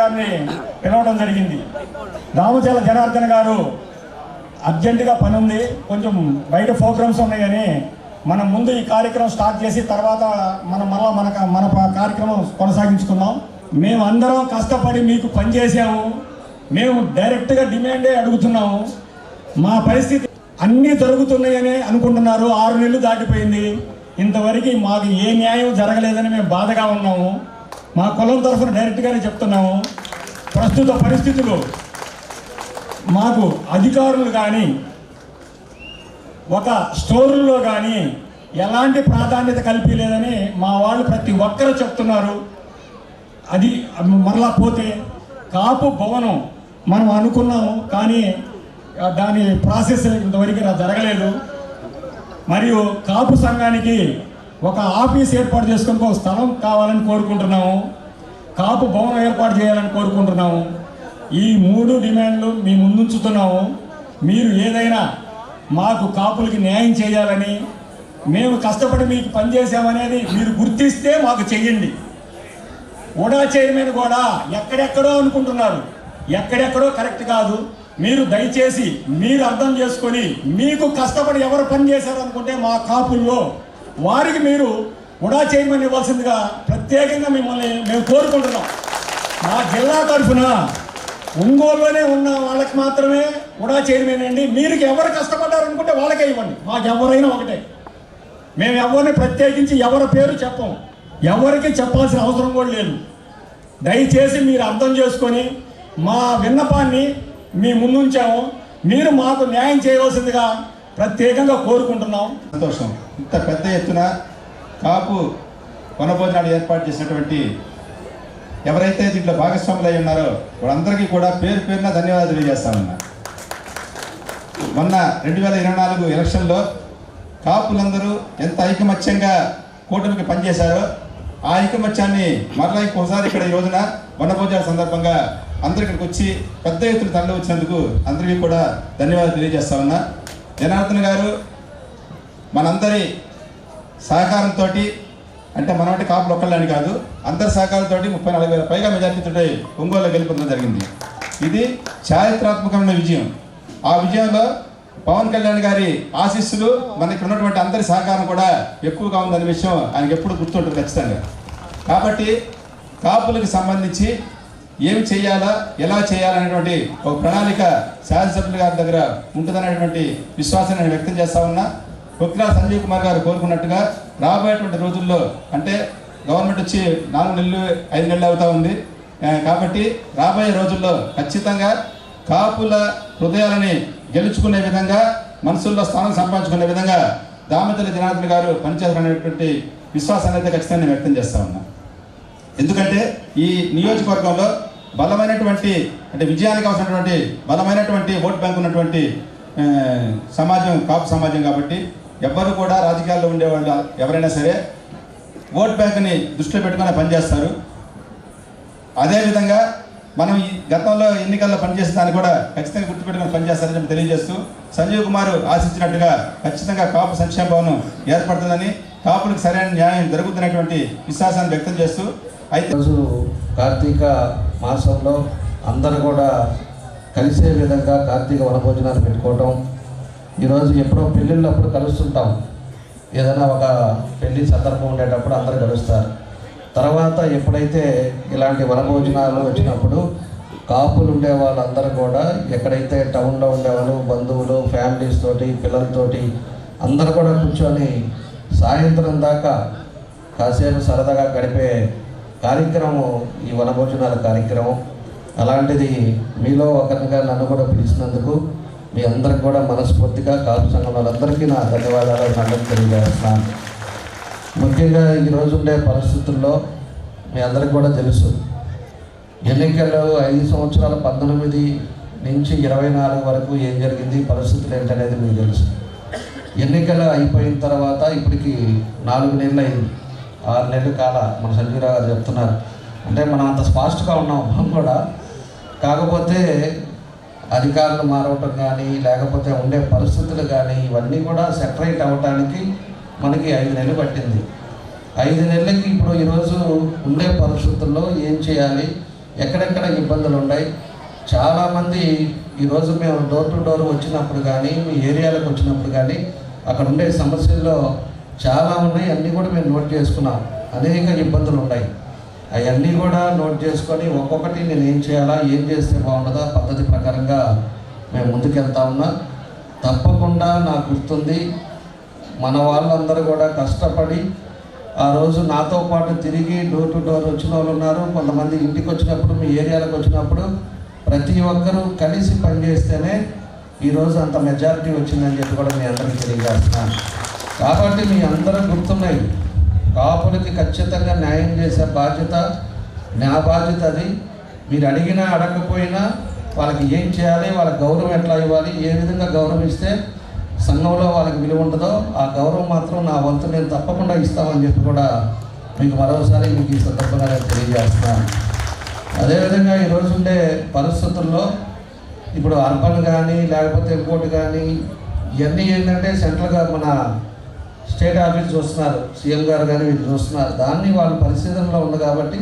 గారిని పిలవడం జరిగింది. రామచల జనార్దన్ గారు అర్జెంటుగా పని ఉంది కొంచెం బయట ప్రోగ్రామ్స్ ఉన్నాయని మనం ముందు ఈ కార్యక్రమం స్టార్ట్ చేసి తర్వాత మనం మళ్ళా మన మన కార్యక్రమం కొనసాగించుకుందాం. మేము అందరం కష్టపడి మీకు పని చేసాము మేము డైరెక్ట్గా డిమాండే అడుగుతున్నాము. మా పరిస్థితి అన్నీ జరుగుతున్నాయని అనుకుంటున్నారు. ఆరు నెలలు దాటిపోయింది. ఇంతవరకు మాకు ఏ న్యాయం జరగలేదని మేము బాధగా ఉన్నాము. మా కులం తరఫున డైరెక్ట్గానే చెప్తున్నాము. ప్రస్తుత పరిస్థితులు మాకు అధికారులు కానీ ఒక స్టోర్లో కానీ ఎలాంటి ప్రాధాన్యత కల్పించలేదని మా వాళ్ళు ప్రతి ఒక్కరూ చెప్తున్నారు. అది మరలా పోతే కాపు భవనం మనం అనుకున్నాము కానీ దాని ప్రాసెస్ ఇంతవరకు జరగలేదు. మరియు కాపు సంఘానికి ఒక ఆఫీస్ ఏర్పాటు చేసుకుని ఒక స్థలం కావాలని కోరుకుంటున్నాము. కాపు భవనం ఏర్పాటు చేయాలని కోరుకుంటున్నాము. ఈ మూడు డిమాండ్లు మీ ముందుంచుతున్నాము. మీరు ఏదైనా మాకు కాపులకి న్యాయం చేయాలని మేము కష్టపడి మీకు పనిచేసామనేది మీరు గుర్తిస్తే మాకు చెయ్యండి. ఉడా చైర్మన్ కూడా ఎక్కడెక్కడో అనుకుంటున్నారు. ఎక్కడెక్కడో కరెక్ట్ కాదు. మీరు దయచేసి మీరు అర్థం చేసుకొని మీకు కష్టపడి ఎవరు పని చేశారనుకుంటే మా కాపుల్లో వారికి మీరు ఉడా చేయమని ఇవ్వాల్సిందిగా ప్రత్యేకంగా మిమ్మల్ని మేము కోరుకుంటున్నాం. మా జిల్లా తరఫున ఒంగోలులోనే ఉన్న వాళ్ళకి మాత్రమే ఉడా చేయమేనండి మీరు ఎవరు కష్టపడ్డారు అనుకుంటే వాళ్ళకే ఇవ్వండి. మాకు ఎవరైనా ఒకటే. మేము ఎవరిని ప్రత్యేకించి ఎవరి పేరు చెప్పం. ఎవరికి చెప్పాల్సిన అవసరం కూడా లేదు. దయచేసి మీరు అర్థం చేసుకొని మా విన్నపాన్ని మీ ముందుంచాము. మీరు మాకు న్యాయం చేయవలసిందిగా ప్రత్యేకంగా కోరుకుంటున్నాం. సంతోషం. ఇంత పెద్ద ఎత్తున కాపు వనభోజనాలు ఏర్పాటు చేసినటువంటి ఎవరైతే దీంట్లో భాగస్వాములు అయి ఉన్నారో వాళ్ళందరికీ కూడా పేరు పేరున ధన్యవాదాలు తెలియజేస్తామన్నా. మొన్న రెండు వేల ఇరవై నాలుగు ఎలక్షన్లో కాపులందరూ ఎంత ఐకమత్యంగా కూటమికి పనిచేశారో ఆ ఐకమత్యాన్ని మరలా ఇంకోసారి ఇక్కడ ఈ రోజున వనభోజనాల సందర్భంగా అందరు ఇక్కడికి వచ్చి పెద్ద ఎత్తున తరలి వచ్చినందుకు అందరికీ కూడా ధన్యవాదాలు తెలియజేస్తా ఉన్నా. జనార్దన్ గారు మనందరి సహకారంతో అంటే మన వంటి కాపులు ఒక్కళ్ళని కాదు అందరి సహకారంతో ముప్పై నాలుగు వేల పైగా మెజార్టీతో ఒంగోలులో గెలుపొందడం జరిగింది. ఇది చారిత్రాత్మకమైన విజయం. ఆ విజయంలో పవన్ కళ్యాణ్ గారి ఆశీస్సులు మనకి ఉన్నటువంటి అందరి సహకారం కూడా ఎక్కువగా ఉందనే విషయం ఆయనకి ఎప్పుడు గుర్తుంటుంది ఖచ్చితంగా. కాబట్టి కాపులకు సంబంధించి ఏమి చేయాలా ఎలా చేయాలనేటువంటి ఒక ప్రణాళిక శాసనసభ్యుల గారి దగ్గర ఉంటుందనేటువంటి విశ్వాసాన్ని నేను వ్యక్తం చేస్తా ఉన్నా. కొక్కిలా సంజీవ్ కుమార్ గారు కోరుకున్నట్టుగా రాబోయేటువంటి రోజుల్లో అంటే గవర్నమెంట్ వచ్చి నాలుగు నెలలు ఐదు నెలలు అవుతా ఉంది. కాబట్టి రాబోయే రోజుల్లో ఖచ్చితంగా కాపుల హృదయాలని గెలుచుకునే విధంగా మనసుల్లో స్థానం సంపాదించుకునే విధంగా దామతల జనార్దన్ గారు పనిచేస్తారనేటువంటి విశ్వాసాన్ని అయితే ఖచ్చితంగా నేను వ్యక్తం చేస్తా ఉన్నాను ఎందుకంటే ఈ నియోజకవర్గంలో బలమైనటువంటి అంటే విజయానికి అవసరమైనటువంటి బలమైనటువంటి ఓట్ బ్యాంక్ ఉన్నటువంటి సమాజం కాపు సమాజం కాబట్టి ఎవ్వరు కూడా రాజకీయాల్లో ఉండేవాళ్ళు ఎవరైనా సరే ఓట్ బ్యాంక్ని దృష్టిలో పెట్టుకుని పనిచేస్తారు. అదేవిధంగా మనం ఈ గతంలో ఎన్నికల్లో పనిచేసిన దాన్ని కూడా ఖచ్చితంగా గుర్తుపెట్టుకుని పనిచేస్తారని తెలియజేస్తూ సంజీవ్ కుమార్ ఆశించినట్టుగా ఖచ్చితంగా కాపు సంక్షేమ భవనం ఏర్పడుతుందని కాపులకు సరైన న్యాయం జరుగుతున్నటువంటి విశ్వాసాన్ని వ్యక్తం చేస్తూ అయితే రోజు కార్తీక మాసంలో అందరూ కూడా కలిసే విధంగా కార్తీక వనభోజనాలు పెట్టుకోవటం. ఈరోజు ఎప్పుడో పెళ్ళిళ్ళప్పుడు కలుస్తుంటాం. ఏదైనా ఒక పెళ్ళి సందర్భం ఉండేటప్పుడు అందరూ కలుస్తారు. తర్వాత ఎప్పుడైతే ఇలాంటి వనభోజనాలు వచ్చినప్పుడు కాపులు ఉండే వాళ్ళందరూ కూడా ఎక్కడైతే టౌన్లో ఉండేవాళ్ళు బంధువులు ఫ్యామిలీస్ తోటి పిల్లలతోటి అందరూ కూడా కూర్చొని సాయంత్రం దాకా కాసేపు సరదాగా గడిపే కార్యక్రమం ఈ వనభోజనాల కార్యక్రమం అలాంటిది మీలో ఒకరిగా నన్ను కూడా పిలిచినందుకు మీ అందరికి కూడా మనస్ఫూర్తిగా కాపు సంఘం వాళ్ళందరికీ నా ధన్యవాదాలు నన్ను తెలియజేస్తున్నాను. ముఖ్యంగా ఈరోజు ఉండే పరిస్థితుల్లో మీ అందరికి కూడా తెలుసు. ఎన్నికలు ఐదు సంవత్సరాల పంతొమ్మిది నుంచి ఇరవై నాలుగు వరకు ఏం జరిగింది పరిస్థితులు ఏంటనేది మీకు తెలుసు. ఎన్నికలు అయిపోయిన తర్వాత ఇప్పటికి నాలుగు నెలలు అయింది ఆరు నెలలు కాల మన సంజీవరావు గారు చెప్తున్నారు. అంటే మనం అంత ఫాస్ట్గా ఉన్నాం మనం కూడా. కాకపోతే అధికారులు మారవటం కానీ లేకపోతే ఉండే పరిస్థితులు కానీ ఇవన్నీ కూడా సెటరేట్ అవ్వటానికి మనకి ఐదు నెలలు పట్టింది. ఐదు నెలలకి ఇప్పుడు ఈరోజు ఉండే పరిస్థితుల్లో ఏం చేయాలి? ఎక్కడెక్కడ ఇబ్బందులు ఉన్నాయి చాలామంది ఈరోజు మేము డోర్ టు డోర్ వచ్చినప్పుడు కానీ మీ ఏరియాలకు వచ్చినప్పుడు కానీ అక్కడ ఉండే సమస్యల్లో చాలా ఉన్నాయి అన్నీ కూడా మేము నోట్ చేసుకున్నాం. అనేక ఇబ్బందులు ఉన్నాయి. అవన్నీ కూడా నోట్ చేసుకొని ఒక్కొక్కటి నేను ఏం చేయాలా ఏం చేస్తే బాగుంటుందా పద్ధతి ప్రకారంగా మేము ముందుకెళ్తా ఉన్నా. తప్పకుండా నాకు గుర్తుంది మన వాళ్ళందరూ కూడా కష్టపడి ఆ రోజు నాతో పాటు తిరిగి డోర్ టు డోర్ వచ్చిన వాళ్ళు ఉన్నారు. కొంతమంది ఇంటికి వచ్చినప్పుడు మీ ఏరియాలకు వచ్చినప్పుడు ప్రతి ఒక్కరూ కలిసి పనిచేస్తేనే ఈరోజు అంత మెజారిటీ వచ్చిందని చెప్పి కూడా మీ అందరికీ తెలియజేస్తున్నాను. కాబట్టి మీ అందరూ గుర్తున్నాయి. కాపులకి ఖచ్చితంగా న్యాయం చేసే బాధ్యత నా బాధ్యత అది. మీరు అడిగినా అడగకపోయినా వాళ్ళకి ఏం చేయాలి వాళ్ళ గౌరవం ఎట్లా ఇవ్వాలి ఏ విధంగా గౌరవిస్తే సంఘంలో వాళ్ళకి విలువ ఉంటుందో ఆ గౌరవం మాత్రం నా వంతు నేను తప్పకుండా ఇస్తామని చెప్పి కూడా మీకు మరోసారి మీకు ఈ సందర్భంగా నేను తెలియజేస్తున్నాను. అదేవిధంగా ఈరోజు ఉండే పరిస్థితుల్లో ఇప్పుడు అర్బన్ కానీ లేకపోతే ఇంకోటి కానీ ఇవన్నీ ఏంటంటే సెంట్రల్గా మన స్టేట్ ఆఫీస్ చూస్తున్నారు. సీఎం గారు కానీ వీళ్ళు చూస్తున్నారు. దాన్ని వాళ్ళ పరిశీలనలో ఉంది కాబట్టి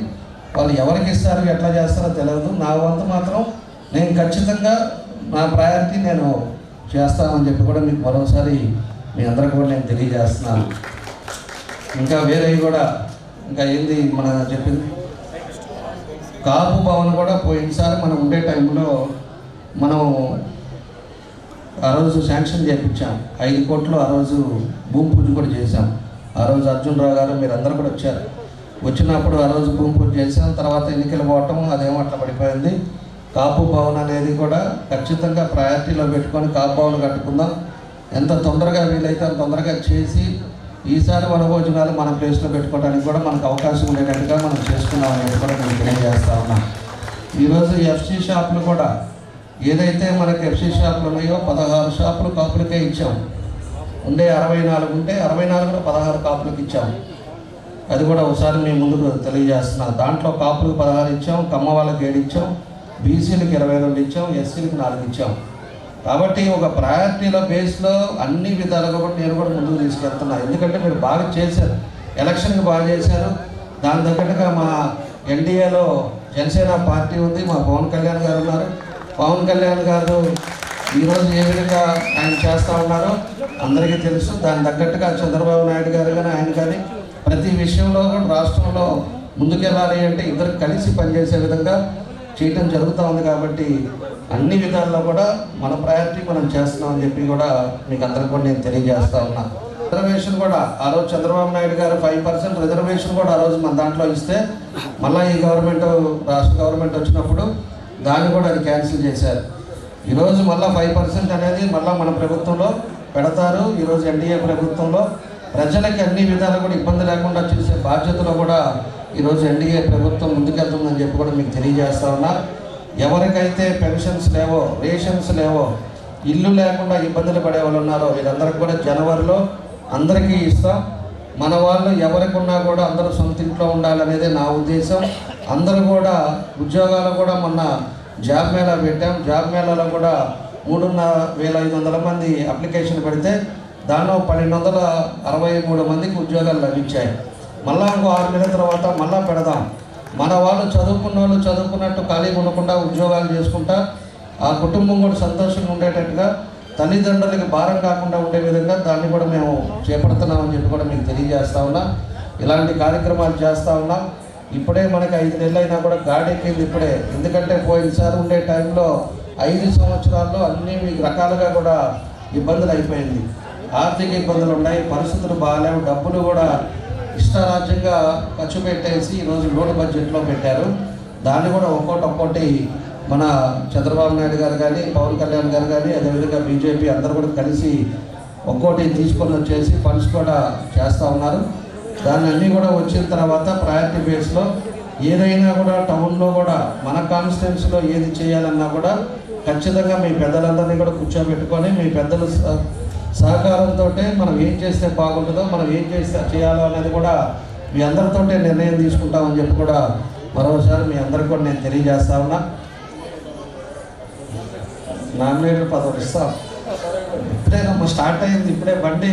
వాళ్ళు ఎవరికి ఇస్తారు ఎట్లా చేస్తారో తెలియదు నా వంతు మాత్రం నేను ఖచ్చితంగా నా ప్రయారిటీ నేను చేస్తానని చెప్పి కూడా మీకు మరోసారి మీ అందరికి కూడా నేను తెలియజేస్తున్నాను. ఇంకా వేరేవి కూడా ఇంకా ఏంది మన చెప్పింది? కాపు భవన్ కూడా పోయినసారి మనం ఉండే టైంలో మనం ఆ రోజు శాంక్షన్ చేయించాం. ఐదు కోట్లు ఆ రోజు భూమి పూజ కూడా చేశాం. ఆ రోజు అర్జున్ రావు గారు మీరు అందరూ కూడా వచ్చారు. వచ్చినప్పుడు ఆ రోజు భూమి పూజ చేసాం తర్వాత ఎన్నికలు పోవటం అదేమో అట్లా పడిపోయింది. కాపు భవన్ అనేది కూడా ఖచ్చితంగా ప్రయారిటీలో పెట్టుకొని కాపు భవన్ కట్టుకుందాం. ఎంత తొందరగా వీలైతే అంత తొందరగా చేసి ఈసారి వనభోజనాలు మన ప్లేస్లో పెట్టుకోవడానికి కూడా మనకు అవకాశం ఉండేటట్టుగా మనం చేసుకున్నామని చెప్పి కూడా నేను తెలియజేస్తా ఉన్నాం. ఈరోజు ఎఫ్సి షాపులు కూడా ఏదైతే మనకి ఎఫ్సీ షాపులు ఉన్నాయో పదహారు షాపులు కాపులకే ఇచ్చాం. ఉండే అరవై నాలుగు ఉంటే అరవై నాలుగులో పదహారు కాపులకు ఇచ్చాం. అది కూడా ఒకసారి మేము ముందుకు తెలియజేస్తున్నాను దాంట్లో కాపులకు పదహారు ఇచ్చాం కమ్మ వాళ్ళకి ఏడు ఇచ్చాం బీసీలకు ఇరవై రెండు ఇచ్చాం ఎస్సీలకు నాలుగు ఇచ్చాం. కాబట్టి ఒక ప్రయారిటీల బేస్లో అన్ని విధాలుగా కూడా నేను కూడా ముందుకు తీసుకెళ్తున్నా. ఎందుకంటే మీరు బాగా చేశారు. ఎలక్షన్కి బాగా చేశారు. దాని తగ్గట్టుగా మా ఎన్డీఏలో జనసేన పార్టీ ఉంది. మా పవన్ కళ్యాణ్ గారు ఉన్నారు. పవన్ కళ్యాణ్ గారు ఈరోజు ఏ విధంగా ఆయన చేస్తూ ఉన్నారో అందరికీ తెలుసు. దాని తగ్గట్టుగా చంద్రబాబు నాయుడు గారు కానీ ఆయన కానీ ప్రతి విషయంలో కూడా రాష్ట్రంలో ముందుకెళ్ళాలి అంటే ఇద్దరు కలిసి పనిచేసే విధంగా చేయటం జరుగుతూ ఉంది కాబట్టి అన్ని విధాల్లో కూడా మన ప్రయారిటీ మనం చేస్తున్నామని చెప్పి కూడా మీకు అందరికి కూడా నేను తెలియజేస్తా ఉన్నా. రిజర్వేషన్ కూడా ఆ రోజు చంద్రబాబు నాయుడు గారు ఫైవ్ పర్సెంట్ రిజర్వేషన్ కూడా ఆ రోజు మన దాంట్లో ఇస్తే మళ్ళీ ఈ గవర్నమెంట్ రాష్ట్ర గవర్నమెంట్ వచ్చినప్పుడు దాన్ని కూడా అది క్యాన్సిల్ చేశారు. ఈరోజు మళ్ళీ ఫైవ్ పర్సెంట్ అనేది మళ్ళీ మన ప్రభుత్వంలో పెడతారు. ఈరోజు ఎన్డీఏ ప్రభుత్వంలో ప్రజలకి అన్ని విధాలు కూడా ఇబ్బంది లేకుండా చూసే బాధ్యతలో కూడా ఈరోజు ఎన్డీఏ ప్రభుత్వం ముందుకెళ్తుందని చెప్పి కూడా మీకు తెలియజేస్తా ఉన్నా. ఎవరికైతే పెన్షన్స్ లేవో రేషన్స్ లేవో ఇల్లు లేకుండా ఇబ్బందులు పడే వాళ్ళు ఉన్నారో వీళ్ళందరికీ కూడా జనవరిలో అందరికీ ఇస్తాం. మన వాళ్ళు ఎవరికి ఉన్నా కూడా అందరూ సొంత ఇంట్లో ఉండాలనేదే నా ఉద్దేశం. అందరూ కూడా ఉద్యోగాలు కూడా మొన్న జాబ్ మేళా పెట్టాం. జాబ్ మేళాలో కూడా మూడున్నర వేల ఐదు వందల మంది అప్లికేషన్ పెడితే దానిలో పన్నెండు వందల అరవై మూడు మందికి ఉద్యోగాలు లభించాయి. మళ్ళా ఇంకో ఆరు నెలల తర్వాత మళ్ళా పెడదాం. మన వాళ్ళు చదువుకున్న వాళ్ళు చదువుకున్నట్టు ఖాళీగా ఉండకుండా ఉద్యోగాలు చేసుకుంటా ఆ కుటుంబం కూడా సంతోషంగా ఉండేటట్టుగా తల్లిదండ్రులకి భారం కాకుండా ఉండే విధంగా దాన్ని కూడా మేము చేపడుతున్నామని చెప్పి కూడా మీకు తెలియజేస్తా ఉన్నా. ఇలాంటి కార్యక్రమాలు చేస్తూ ఉన్నాం. ఇప్పుడే మనకి ఐదు నెలలు అయినా కూడా గాడెక్కింది ఇప్పుడే. ఎందుకంటే పోయినసారి ఉండే టైంలో ఐదు సంవత్సరాల్లో అన్ని రకాలుగా కూడా ఇబ్బందులు అయిపోయింది. ఆర్థిక ఇబ్బందులు ఉన్నాయి పరిస్థితులు బాగాలేవు డబ్బులు కూడా ఇష్టారాజ్యంగా ఖర్చు పెట్టేసి ఈరోజు లోటు బడ్జెట్లో పెట్టారు. దాన్ని కూడా ఒక్కోటి ఒక్కోటి మన చంద్రబాబు నాయుడు గారు కానీ పవన్ కళ్యాణ్ గారు కానీ అదేవిధంగా బీజేపీ అందరూ కూడా కలిసి ఒక్కోటి తీసుకొని వచ్చేసి ఫండ్స్ కూడా చేస్తూ ఉన్నారు. దాన్ని అన్నీ కూడా వచ్చిన తర్వాత ప్రయారిటీ బేస్లో ఏదైనా కూడా టౌన్లో కూడా మన కాన్స్టిట్యున్సీలో ఏది చేయాలన్నా కూడా ఖచ్చితంగా మీ పెద్దలందరినీ కూడా కూర్చోబెట్టుకొని మీ పెద్దల స- సహకారంతో మనం ఏం చేస్తే బాగుంటుందో మనం ఏం చేస్తే చేయాలో అనేది కూడా మీ అందరితో నిర్ణయం తీసుకుంటామని చెప్పి కూడా మరోసారి మీ అందరికి కూడా నేను తెలియజేస్తా ఉన్నా. నామినేటర్ పదవి ఇస్తాం. ఇప్పుడే స్టార్ట్ అయింది ఇప్పుడే బండి.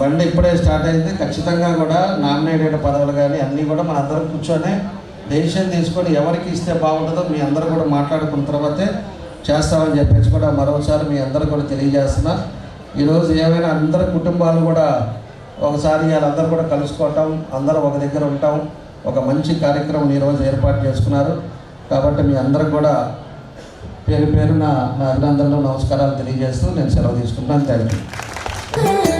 బండి ఇప్పుడే స్టార్ట్ అయింది. ఖచ్చితంగా కూడా నామినేటెడ్ పదవులు కానీ అన్నీ కూడా మన అందరం కూర్చొని డెసిషన్ తీసుకొని ఎవరికి ఇస్తే బాగుంటుందో మీ అందరూ కూడా మాట్లాడుకున్న తర్వాతే చేస్తామని చెప్పేసి కూడా మరోసారి మీ అందరూ కూడా తెలియజేస్తున్నా. ఈరోజు ఏమైనా అందరి కుటుంబాలు కూడా ఒకసారి వాళ్ళందరూ కూడా కలుసుకోవటం అందరూ ఒక దగ్గర ఉంటాం ఒక మంచి కార్యక్రమం ఈరోజు ఏర్పాటు చేసుకున్నారు. కాబట్టి మీ అందరికి కూడా పేరు పేరున నా అభినందనలు నమస్కారాలు తెలియజేస్తూ నేను సెలవు తీసుకుంటాను. Thank you